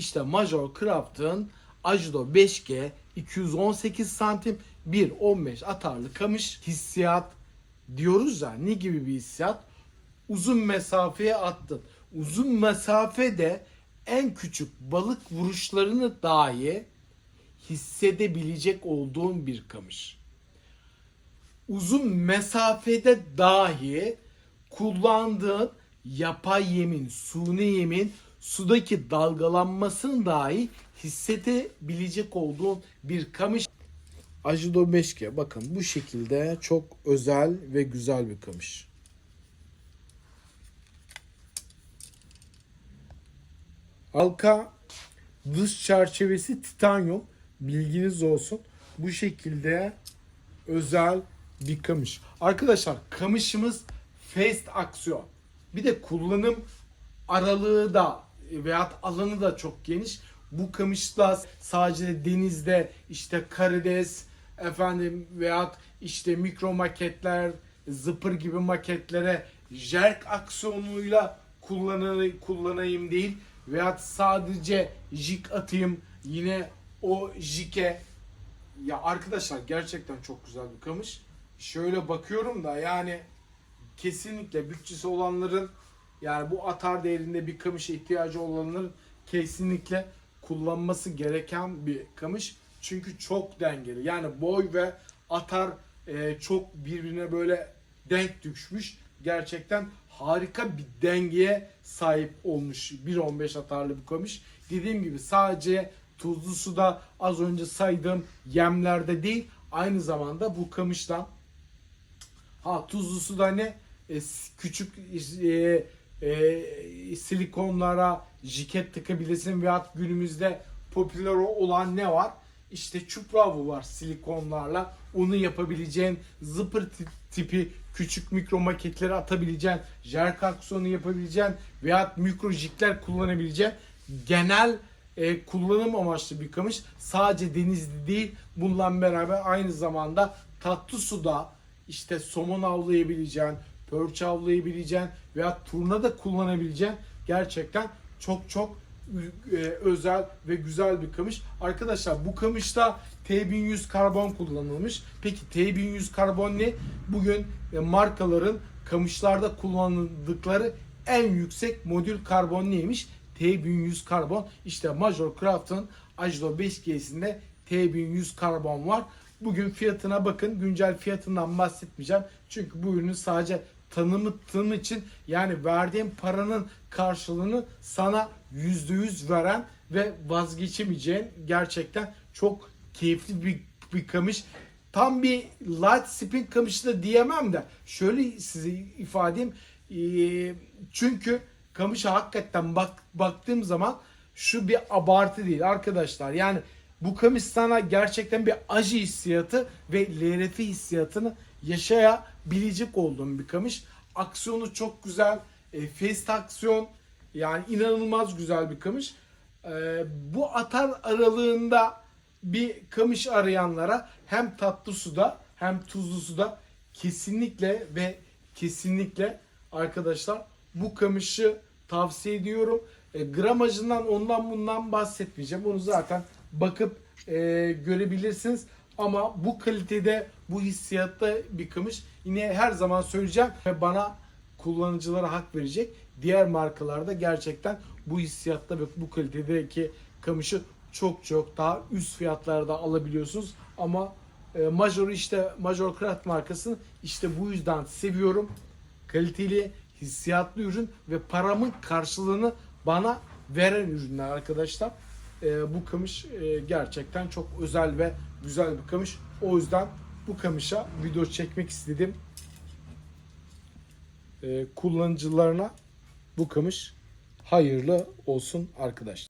İşte Major Craft'ın Ajudo 5G 218 santim 1.15 atarlı kamış hissiyat diyoruz ya ne gibi bir hissiyat? Uzun mesafeye attın. Uzun mesafede en küçük balık vuruşlarını dahi hissedebilecek olduğun bir kamış. Uzun mesafede dahi kullandığın yapay yemin, suni yemin, sudaki dalgalanmasını dahi hissedebilecek olduğun bir kamış. Ajudo 5G bakın bu şekilde çok özel ve güzel bir kamış. Halka dış çerçevesi titanyum. Bilginiz olsun. Bu şekilde özel bir kamış. Arkadaşlar kamışımız fast aksiyon. Bir de kullanım aralığı da veyahut alanı da çok geniş. Bu kamışla sadece denizde işte karides efendim veyahut işte mikro maketler zıpır gibi maketlere jerk aksiyonuyla kullanı- kullanayım değil veyahut sadece jig atayım yine o jike ya arkadaşlar gerçekten çok güzel bir kamış. Şöyle bakıyorum da yani kesinlikle bütçesi olanların yani bu atar değerinde bir kamışa ihtiyacı olanların kesinlikle kullanması gereken bir kamış. Çünkü çok dengeli. Yani boy ve atar e, çok birbirine böyle denk düşmüş. Gerçekten harika bir dengeye sahip olmuş 1.15 atarlı bir kamış. Dediğim gibi sadece tuzlu suda az önce saydığım yemlerde değil aynı zamanda bu kamıştan Ha tuzlu suda ne? E, küçük e, e, silikonlara jiket takabilirsin veyahut günümüzde popüler olan ne var? İşte çupravu var silikonlarla. Onu yapabileceğin zıpır ti- tipi küçük mikro maketleri atabileceğin, jerk aksiyonu yapabileceğin veyahut mikro jikler kullanabileceğin genel e, kullanım amaçlı bir kamış. Sadece denizli değil. Bununla beraber aynı zamanda tatlı suda işte somon avlayabileceğin, pörç avlayabileceğin veya turna da kullanabileceğin gerçekten çok çok e, özel ve güzel bir kamış. Arkadaşlar bu kamışta T1100 karbon kullanılmış. Peki T1100 karbon ne? Bugün e, markaların kamışlarda kullanıldıkları en yüksek modül karbon neymiş? T1100 karbon. İşte Major Craft'ın Ajudo 5G'sinde T1100 karbon var. Bugün fiyatına bakın. Güncel fiyatından bahsetmeyeceğim. Çünkü bu ürünü sadece tanıttığım için yani verdiğim paranın karşılığını sana %100 veren ve vazgeçemeyeceğin gerçekten çok keyifli bir, bir kamış. Tam bir light spin kamışı da diyemem de şöyle size ifade edeyim. Ee, çünkü kamışa hakikaten bak, baktığım zaman şu bir abartı değil arkadaşlar. Yani bu kamış sana gerçekten bir acı hissiyatı ve LRF hissiyatını yaşayabilecek olduğum bir kamış. Aksiyonu çok güzel. E, fast aksiyon yani inanılmaz güzel bir kamış. E, bu atar aralığında bir kamış arayanlara hem tatlı suda hem tuzlu suda kesinlikle ve kesinlikle arkadaşlar bu kamışı tavsiye ediyorum. E, gramajından ondan bundan bahsetmeyeceğim. Onu zaten bakıp e, görebilirsiniz. Ama bu kalitede bu hissiyatta bir kamış. Yine her zaman söyleyeceğim ve bana kullanıcılara hak verecek. Diğer markalarda gerçekten bu hissiyatta ve bu kalitedeki kamışı çok çok daha üst fiyatlarda alabiliyorsunuz. Ama e, Major işte Major Craft markasını işte bu yüzden seviyorum. Kaliteli, hissiyatlı ürün ve paramın karşılığını bana veren ürünler arkadaşlar. E, bu kamış e, gerçekten çok özel ve güzel bir kamış. O yüzden bu kamışa video çekmek istedim. E, kullanıcılarına bu kamış hayırlı olsun arkadaşlar.